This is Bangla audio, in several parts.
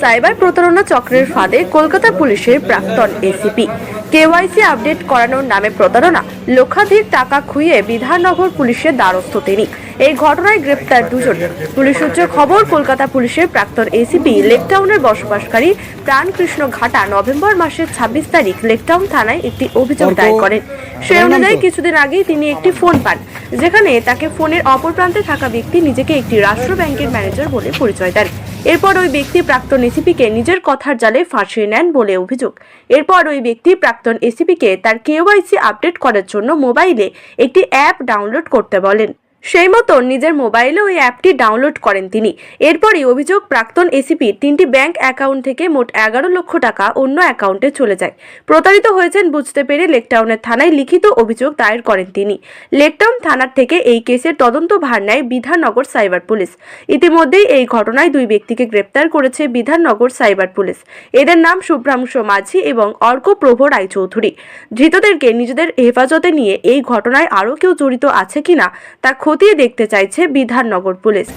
সাইবার প্রতারণা চক্রের ফাঁদে কলকাতা পুলিশের প্রাক্তন এসিপি। কেওয়াইসি আপডেট করানোর নামে প্রতারণা লক্ষাধিক টাকা খুইয়ে বিধাননগর পুলিশের দ্বারস্থ তিনি। এই ঘটনায় গ্রেপ্তার দুজন। পুলিশ সূত্রে খবর কলকাতা পুলিশের প্রাক্তন এসিপি লেকটাউনের বসবাসকারী প্রাণকৃষ্ণ ঘাটা নভেম্বর মাসের ছাব্বিশ তারিখ লেকটাউন থানায় একটি অভিযোগ দায়ের করেন। সেই অনুযায়ী কিছুদিন আগেই তিনি একটি ফোন পান যেখানে তাকে ফোনের অপর প্রান্তে থাকা ব্যক্তি নিজেকে একটি রাষ্ট্র ব্যাংকের ম্যানেজার বলে পরিচয় দেন। এরপর ওই ব্যক্তি প্রাক্তন এসিপিকে নিজের কথার জালে ফাঁসিয়ে নেন বলে অভিযোগ। এরপর ওই ব্যক্তি প্রাক্তন এসিপিকে তার কেওয়াইসি আপডেট করার জন্য মোবাইলে একটি অ্যাপ ডাউনলোড করতে বলেন। সেই মতো নিজের মোবাইলে ওই অ্যাপটি ডাউনলোড করেন তিনি। এরপরই অভিযোগ, প্রাক্তন এসিপির তিনটি ব্যাংক অ্যাকাউন্ট থেকে মোট এগারো লক্ষ টাকা অন্য অ্যাকাউন্টে চলে যায়। প্রতারিত হয়েছেন বুঝতে পেরে লেকটাউনের থানায় লিখিত অভিযোগ দায়ের করেন তিনি। লেকটাউন থানার থেকে এই কেসের তদন্ত ভার নেয় বিধাননগর সাইবার পুলিশ। ইতিমধ্যেই এই ঘটনায় দুই ব্যক্তিকে গ্রেপ্তার করেছে বিধাননগর সাইবার পুলিশ। এদের নাম শুভ্রাংশ মাঝি এবং অর্ক প্রভ রায়চৌধুরী। ধৃতদেরকে নিজেদের হেফাজতে নিয়ে এই ঘটনায় আরও কেউ জড়িত আছে কিনা তা খতিয়ে দেখতে চাইছে বিধাননগর পুলিশ।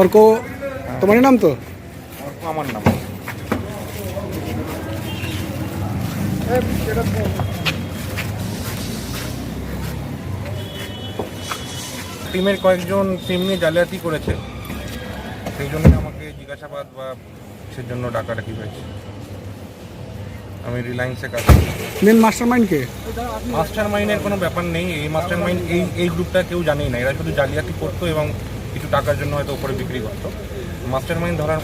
অর্ক তোমার নাম তো? আমার নাম। টিমের কয়েকজন টিম নিয়ে জালিয়াতি করেছে। সেই জন্য আমাকে জিজ্ঞাসাবাদ বা সেজন্য জন্য ডাকাডাকি হয়েছে। আমি রিলায়েন্সে কাজ করি। মেন মাস্টার মাইন্ড কে? মাস্টার মাইন্ডের কোনো ব্যাপার নেই। এই মাস্টার মাইন্ড এই এই গ্রুপটা কেউ জানেই না। এরা শুধু জালিয়াতি করতো এবং কিছু টাকার জন্য হয়তো উপরে বিক্রি করতো। মাস্টার মাইন্ড ধরার